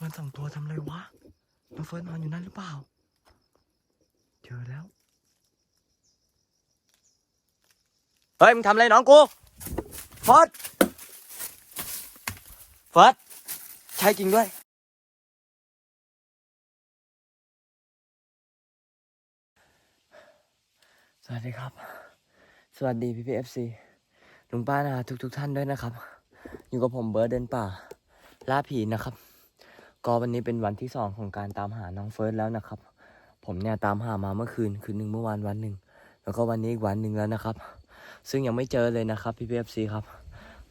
มันสองตัวทำอะไรวะน้องเฟิร์สนอนอยู่นั่นหรือเปล่า เจอแล้ว เฮ้ย มึงทำอะไรน้องกู เฟิร์สเฟิร์สใช่จริงด้วย สวัสดีครับ สวัสดีพี่พีเอฟซีลุงป้านาทุกทุกๆท่านด้วยนะครับ อยู่กับผมเบิร์ดเดินป่า ล่าผีนะครับ ก็วันนี้เป็นวันที่สองของการตามหาน้องเฟิร์สแล้วนะครับ ผมเนี่ยตามหามาเมื่อคืนคืนหนึ่งเมื่อวานวันหนึ่งแล้วก็วันนี้อีกวันหนึ่งแล้วนะครับ ซึ่งยังไม่เจอเลยนะครับพี่พีเอฟซีครับ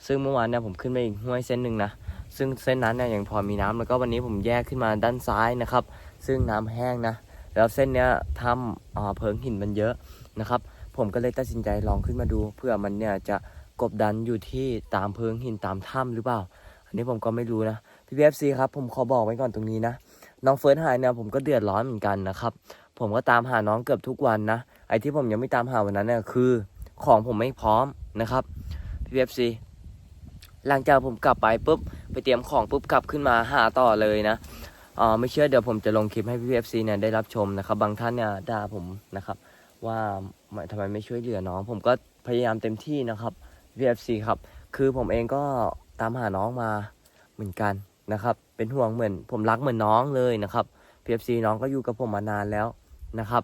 ซึ่งเมื่อวานเนี่ยผมขึ้นไปอีกห้วยเส้นหนึ่งนะซึ่งเส้นนั้นเนี่ยยังพอมีน้ำแล้วก็วันนี้ผมแยกขึ้นมาด้านซ้ายนะครับ ซึ่งน้ำแห้งนะแล้วเส้นเนี้ยถ้ำอ่าเพิงหินมันเยอะนะครับ ผมก็เลยตัดสินใจลองขึ้นมาดู เพื่อมันเนี่ยจะกบดันอยู่ที่ตามเพิงหินตามถ้ำหรือเปล่า อันนี้ผมก็ไม่รู้นะ พี่พีเอฟซีครับผมขอบอกไว้ก่อนตรงนี้นะ น้องเฟิร์สหายเนี่ยผมก็เดือดร้อนเหมือนกันนะครับ ผมก็ตามหาน้องเกือบทุกวันนะ ไอ้ที่ผมยังไม่ตามหาวันนั้นเนี่ยคือ ของผมไม่พร้อมนะครับพี่เอฟซีหลังจากผมกลับไปปุ๊บไปเตรียมของปุ๊บกลับขึ้นมาหาต่อเลยนะอ่าไม่เชื่อเดี๋ยวผมจะลงคลิปให้พี่เอฟซีเนี่ยได้รับชมนะครับ บางท่านเนี่ยด่าผมนะครับ ว่าทำไมไม่ช่วยเหลือน้อง ผมก็พยายามเต็มที่นะครับ VFC ครับ คือผมเองก็ตามหาน้องมาเหมือนกัน นะครับ เป็นห่วงเหมือนผมรักเหมือนน้องเลยนะครับ VFC น้องก็อยู่กับผมมานานแล้วนะครับ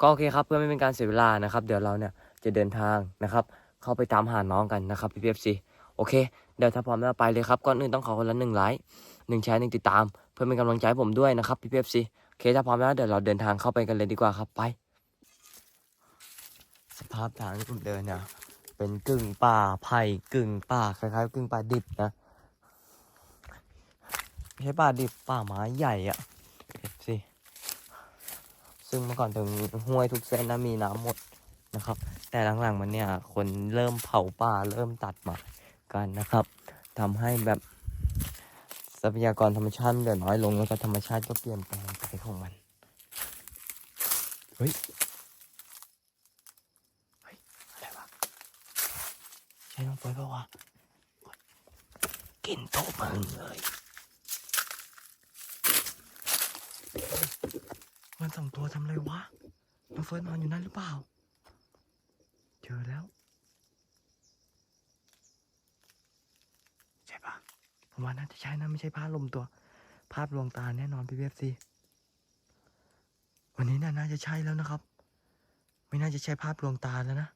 ก็โอเคครับเพื่อไม่เป็นการเสียเวลานะครับ เดี๋ยวเราเนี่ยจะเดินทางนะครับ เข้าไปตามหาน้องกันนะครับ VFC โอเค เดี๋ยวถ้าพร้อมแล้วไปเลยครับก่อนอื่นต้องขอคนละหนึ่งไลค์หนึ่งแชร์หนึ่งติดตาม เพื่อเป็นกำลังใจผมด้วยนะครับ VFC โอเคถ้าพร้อมแล้วเดี๋ยวเราเดินทางเข้าไปกันเลยดีกว่าครับไป สภาพทางที่ผมเดินเนี่ยเป็นกึ่งป่าไผ่กึ่งป่าคล้ายๆกึ่งป่าดิบนะ ไม่ใช่ป่าดิบป่าไม้ใหญ่อะเห็นสิซึ่งเมื่อก่อนตรงห้วยทุกเส้นนะมีน้ำหมดนะครับ แต่หลังๆมันเนี่ยคนเริ่มเผาป่าเริ่มตัดไมากันนะครับทำให้แบบทรัพยากรธรรมชาติมันเหลือน้อยลงแล้วก็ธรรมชาติก็เปลี่ยนแปลงไปของมัน เฮ้ย เฮ้ย อะไรวะ ใช่น้องเฟิร์สปะวะกินโตมึงเลย มันสองตัวทำไรวะน้องเฟิร์สนอนอยู่นั่นหรือเปล่า เจอแล้ว ใช่ปะผมว่าน่าจะใช่นะไม่ใช่ภาพลมตัว ภาพลวงตาแน่นอนพี่เวฟซีวันนี้น่าน่าจะใช่แล้วนะครับ ไม่น่าจะใช่ภาพลวงตาแล้วนะ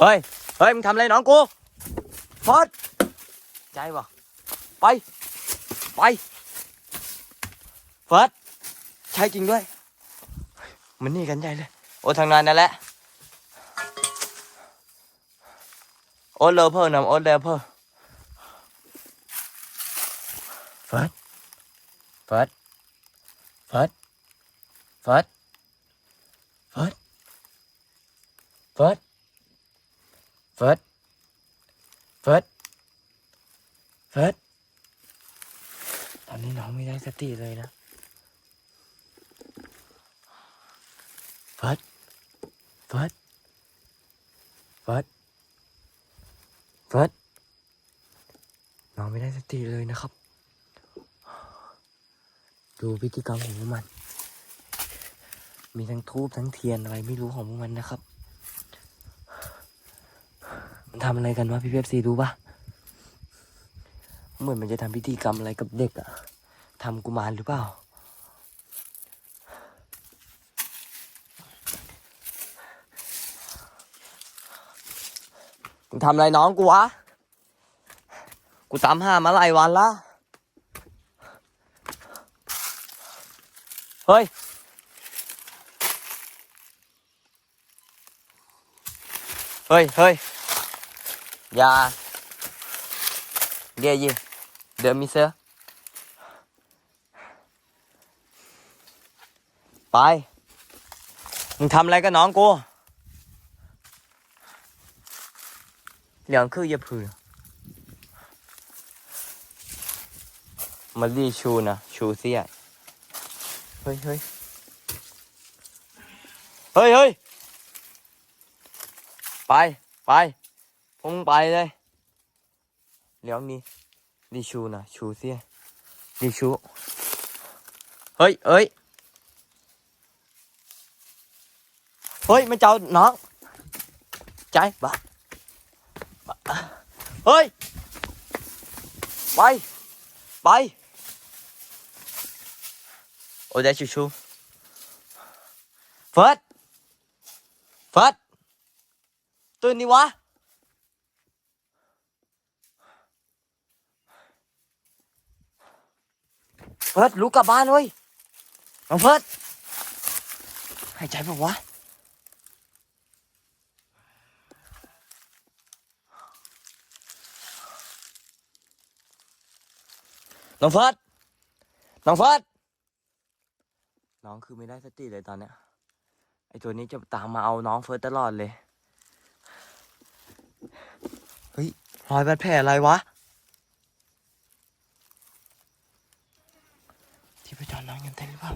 เฮ้ย เฮ้ย มึงทำอะไรน้องกูฟอดใจวะไป ไป เฟิร์สใช่จริงด้วยเฮ้ยมันนี่กันใหญ่เลย โอ้ทางนั้นนั่นแหละ โอ้เลอเพอร์นำโอ้เลอเพอร์เฟิร์สเฟิร์สเฟิร์สเฟิร์สเฟิร์สเฟิร์ส เฟิร์สเฟิร์สเฟิร์สตอนนี้น้องไม่ได้สติเลยนะเฟิร์สเฟิร์สเฟิร์สเฟิร์สน้องไม่ได้สติเลยนะครับ ดูพฤติกรรมของพวกมัน มีทั้งทูบทั้งเทียนอะไรไม่รู้ของพวกมันนะครับ มันทำอะไรกันวะพี่เพฟซีรู้ปะเหมือนมันจะทำพิธีกรรมอะไรกับเด็กอะทำกุมารหรือเปล่าึงทำอะไรน้องกูวะ กูตามหามาหลายวันละ เฮ้ย เฮ้ย เฮ้ย ยาเดี๋ยวยิเดี๋ยวมิเซไปมึงทำอะไรกับน้องกู เหลืองคืออย่าผือมาดีชูนะ ชูเสียเฮ้ยเฮ้ยเฮ้ยเฮ้ยไป ไป พุ่งไปเลยเลี้ยวนี้ดีชูนะชูเสียดีชู เฮ้ยเฮ้ยเฮ้ยมันเจ้าน้องใจบ้าบ้าเฮ้ย ไป ไป โอ้ได้ชูชูเฟิร์สเฟิร์สตื่นดิวะ เฟิร์สลุกกลับบ้านเว้ยน้องเฟิร์สหายใจแบบวะน้องเฟิร์สน้องเฟิร์สน้องคือไม่ได้สติเลยตอนเนี้ย ไอตัวนี้จะตามมาเอาน้องเฟิร์สตลอดเลย เฮ้ยรอยบาดแผลอะไรวะ ที่ไปจอดนอน กันเต็มหรือเปล่า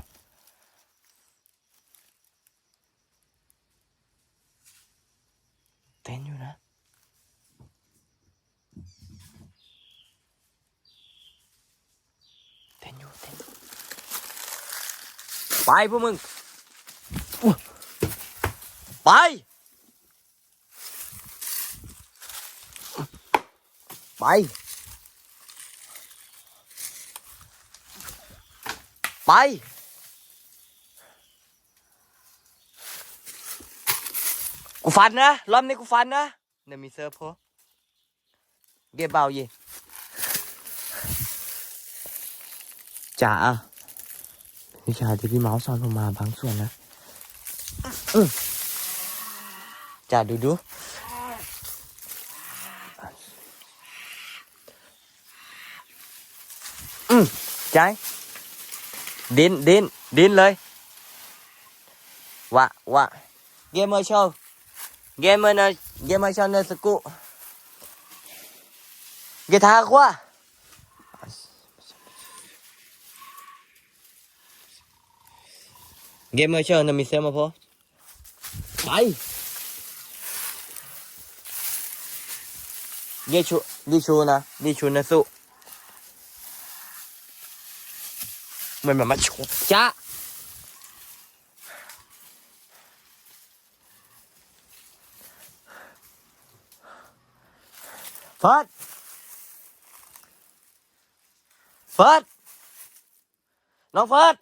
เต้นอยู่นะเต้นอยู่เต้นไปพวกมึงไปไป ไป กูฟันนะรอบนี้กูฟันนะเนี่ยมีเซิร์ฟพอเก็บเบาเย่จ๋าวิชาที่พี่เมาส์สอนผมมาบางส่วนนะอื้อจ๋าดูดูอืมใจ ดินดินดินเลยวะวะเกมเมอร์โชว์เกมเมอร์เนเกมเมอร์โชว์เนสกุเกทาขวาเกมเมอร์เชอร์นะมีเซล มาพอไปเยชูดิชูนะดิชูนะสุเหมือนแบบมาชูจ้าเฟิร์สเฟิร์สน้องเฟิร์ส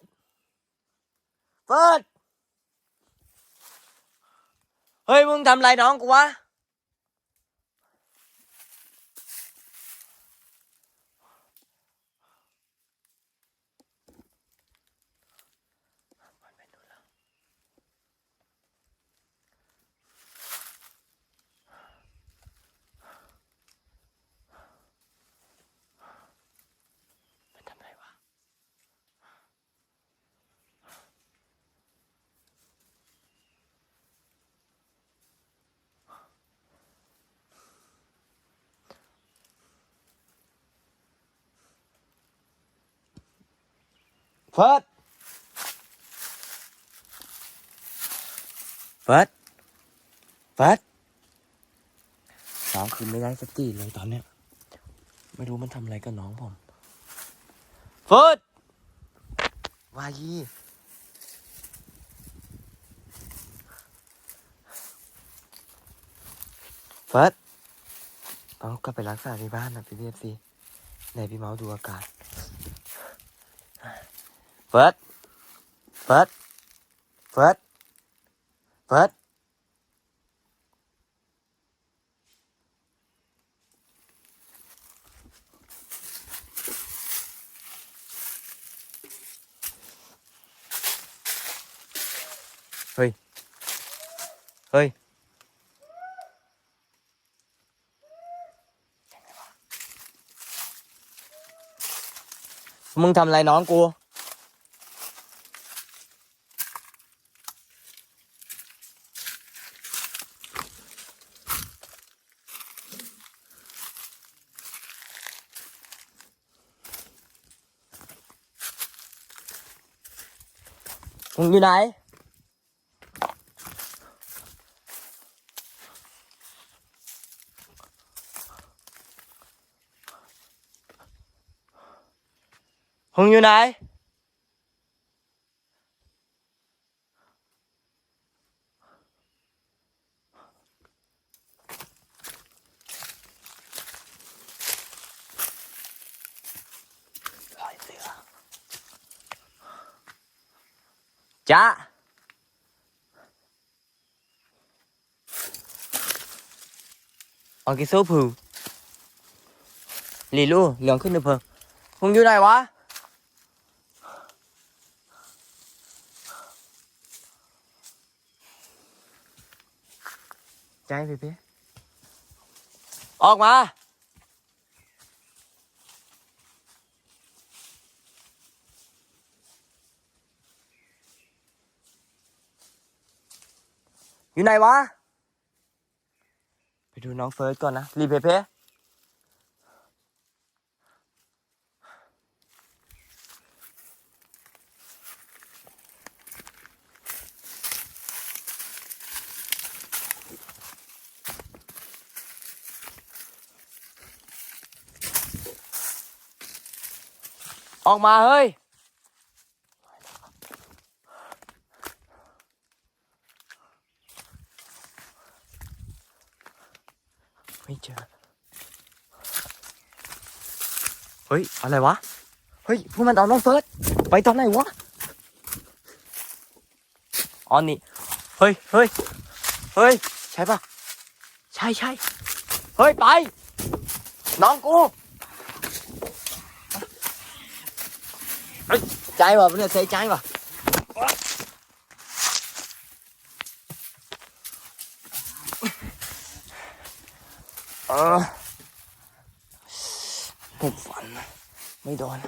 เฟิร์สเฮ้ย มึงทำไรน้องกูวะ มันทำไรวะ เฟิร์สเฟิร์สเฟิร์สน้องคือไม่ได้สติเลยตอนเนี้ย ไม่รู้มันทำอะไรกับน้องผมเฟิร์สวายีเฟิร์สต้องกลับไปรักษาที่บ้านนะพี่เอฟซีไหนพี่เมาส์ดูอาการ เฟิร์สเฟิร์สเฟิร์ như này. Hưng như này. จ้าเอากิโซ่ผูลีลูเหลืองขึ้นหนึ่งเพิ่งมึงอยู่ไหนวะใจพี่พี่ออกมา อยู่ไหนวะ ไปดูน้องเฟิร์สก่อนนะ รีเพเพออกมาเฮ้ย ไม่เจอ เฮ้ย อะไรวะ เฮ้ย พวกมันเอาน้องเฟิร์สไปตอนไหนวะอ๋อนี่เฮ้ยเฮ้ยเฮ้ย ใช่ปะใช่ใช่เฮ้ย ไป น้องกูใจวะเนี่ยเสียใจวะเออ ผมฝัน ไม่โดน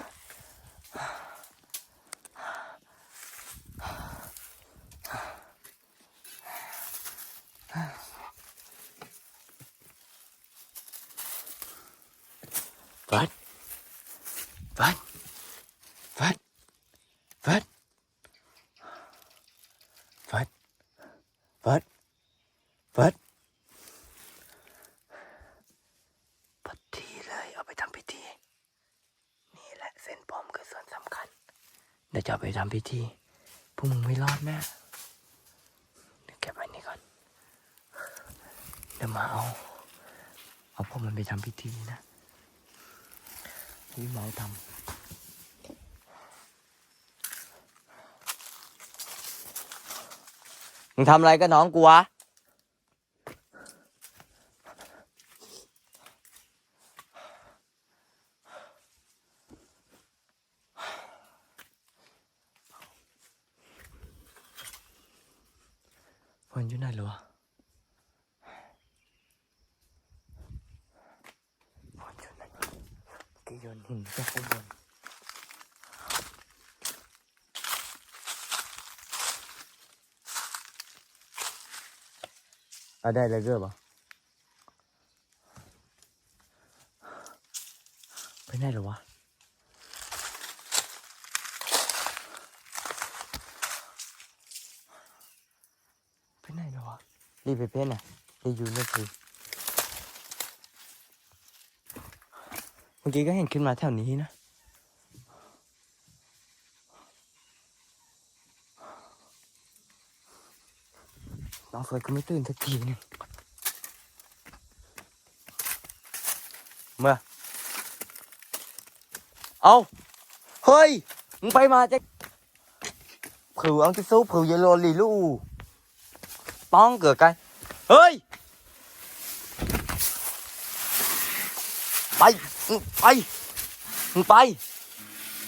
Vết Vết Vết Vết Vết Vết Vết พิธีเลยเอาไปทำพิธี นี่แหละเส้นผมคือส่วนสำคัญ เดี๋ยวจะไปทำพิธีพวกมึงไม่รอดแน่เดี๋ยวเก็บไว้นี่ก่อน เดี๋ยวมาเอา เอาพวกมันไปทำพิธีนะพี่เมาทำมึงทำอะไรกับน้องกูวะ ฝนอยู่ไหนหรอวะฝนอยู่ไหนกี่โยนหินจากข้างบนอะได้เลยเกอร์ปะไปไหนหรอวะ ไปไหนแล้ววะ รีบไปเพ่นอะรีบอยู่นี่คือเมื่อกี้ก็เห็นขึ้นมาแถวนี้นะน้องเฟิร์สก็ไม่ตื่นสักทีนึงเมื่อเอาเฮ้ย มึงไปมาจะผิวอังกิซูผิวเยลโลลีลู ป้องเกิดกันเฮ้ยไปมึงไปมึงไป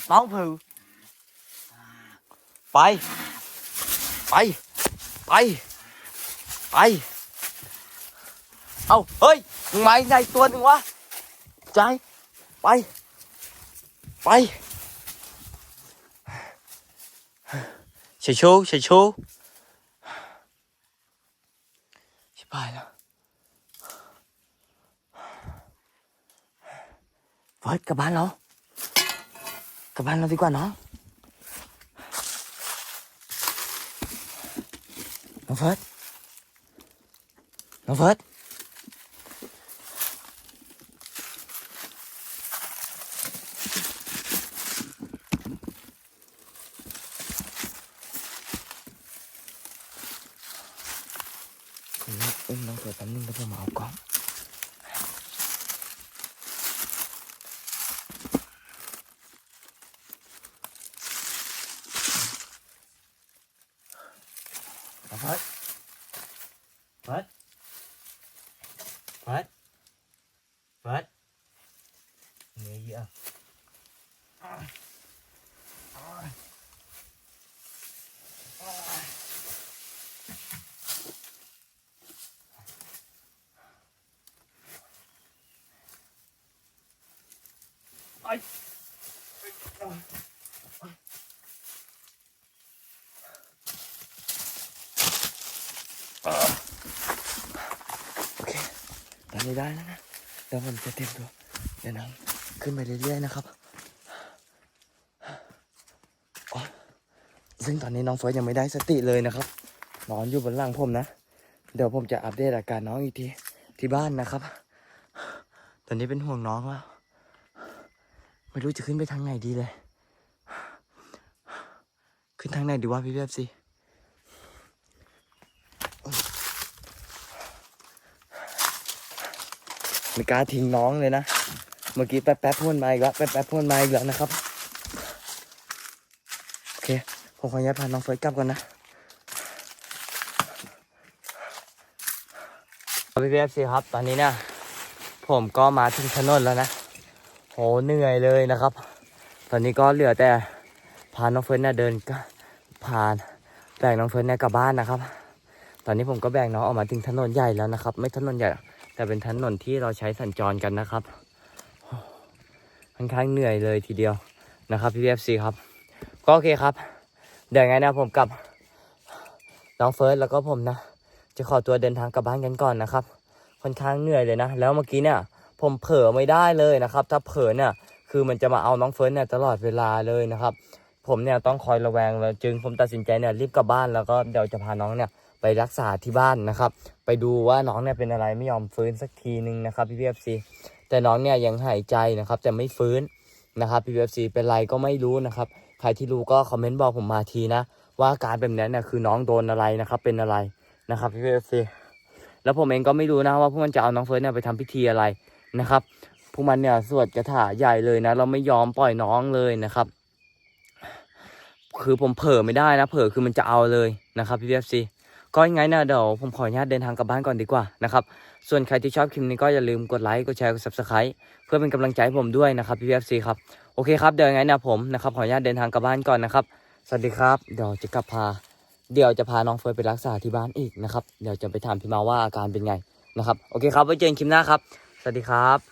ป้องผือ ไปไปไปไปเอาเฮ้ยมึงมาอีกไหนตัวหนึ่งวะ ใจ ไป ไปเฉยชูเฉยชู ชิบหายแล้วเฟิร์สกลับบ้านเรากลับบ้านเราดีกว่าน้องน้องเฟิร์สน้องเฟิร์ส อุ้มน้องเฟิร์สแป๊บนึงแล้วผมเอากล้องเอาเฟิร์สเฟิร์ส เฟิร์สเฟิร์สเหนื่อยเยอะ โอเค ตอ นี้ได้แล้วนะเดี๋ยวผมจะเตรียมตัวเดี๋ยวน้องขึ้นไปเรื่อยๆนะครับซึ่งตอนนี้น้องเฟิร์สยังไม่ได้สติเลยนะครับ นอนอยู่บนหลังผมนะ เดี๋ยวผมจะอัปเดตอาการน้องอีกทีที่บ้านนะครับ ตอนนี้เป็นห่วงน้องแล้วไม่รู้จะขึ้นไปทางไหนดีเลย ขึ้นทางไหนดีวะพี่เบฟซี ไม่กล้าทิ้งน้องเลยนะ เมื่อกี้แป๊บแป๊บพ่นมาอีกแล้วแป๊บแป๊บพ่นมาอีกแล้วนะครับ โอเค ผมขออนุญาตพาน้องเฟิร์สกลับก่อนนะพี่เอฟซีครับ ตอนนี้เนี่ยผมก็มาถึงถนนแล้วนะ โห เหนื่อยเลยนะครับ ตอนนี้ก็เหลือแต่พาน้องเฟิร์สเนี่ยเดินก็ผ่านแบกน้องเฟิร์สเนี่ยกลับบ้านนะครับ ตอนนี้ผมก็แบกน้องออกมาถึงถนนใหญ่แล้วนะครับ ไม่ถนนใหญ่ แต่เป็นถนนที่เราใช้สัญจรกันนะครับค่อนข้างเหนื่อยเลยทีเดียวนะครับพี่เอฟซีครับ ก็โอเคครับ เดี๋ยวไงนะผมกับน้องเฟิร์สแล้วก็ผมนะ จะขอตัวเดินทางกลับบ้านกันก่อนนะครับ ค่อนข้างเหนื่อยเลยนะ แล้วเมื่อกี้เนี่ย ผมเผลอไม่ได้เลยนะครับ ถ้าเผลอเนี่ยคือมันจะมาเอาน้องเฟิร์สเนี่ยตลอดเวลาเลยนะครับ ผมเนี่ยต้องคอยระแวงแล้วจึงผมตัดสินใจเนี่ยรีบกลับบ้านแล้วก็เดี๋ยวจะพาน้องเนี่ย ไปรักษาที่บ้านนะครับ ไปดูว่าน้องเนี่ยเป็นอะไรไม่ยอมฟื้นสักทีนึงนะครับพี่พีเอฟซีแต่น้องเนี่ยยังหายใจนะครับแต่ไม่ฟื้นนะครับพี่พีเอฟซีเป็นไรก็ไม่รู้นะครับ ใครที่รู้ก็คอมเมนต์บอกผมมาทีนะ ว่าอาการแบบนี้เนี่ยคือน้องโดนอะไรนะครับเป็นอะไรนะครับพี่พีเอฟซีแล้วผมเองก็ไม่รู้นะว่าพวกมันจะเอาน้องเฟิร์สเนี่ยไปทำพิธีอะไรนะครับพวกมันเนี่ยสวดคาถาใหญ่เลยนะ เราไม่ยอมปล่อยน้องเลยนะครับ คือผมเผลอไม่ได้นะ เผลอคือมันจะเอาเลยนะครับพี่พีเอฟซี ก็ยังไงนะเดี๋ยวผมขออนุญาตเดินทางกลับบ้านก่อนดีกว่านะครับ ส่วนใครที่ชอบคลิปนี้ก็อย่าลืมกดไลค์กดแชร์กด subscribe เพื่อเป็นกำลังใจให้ผมด้วยนะครับพี่พีเอฟซีครับโอเคครับเดี๋ยวยังไงนะผมนะครับขออนุญาตเดินทางกลับบ้านก่อนนะครับสวัสดีครับเดี๋ยวจะกลับพา เดี๋ยวจะพาน้องเฟิร์สไปรักษาที่บ้านอีกนะครับเดี๋ยวจะไปถามพี่มาว่าอาการเป็นไงนะครับโอเคครับไว้เจอกันคลิปหน้าครับ สวัสดีครับ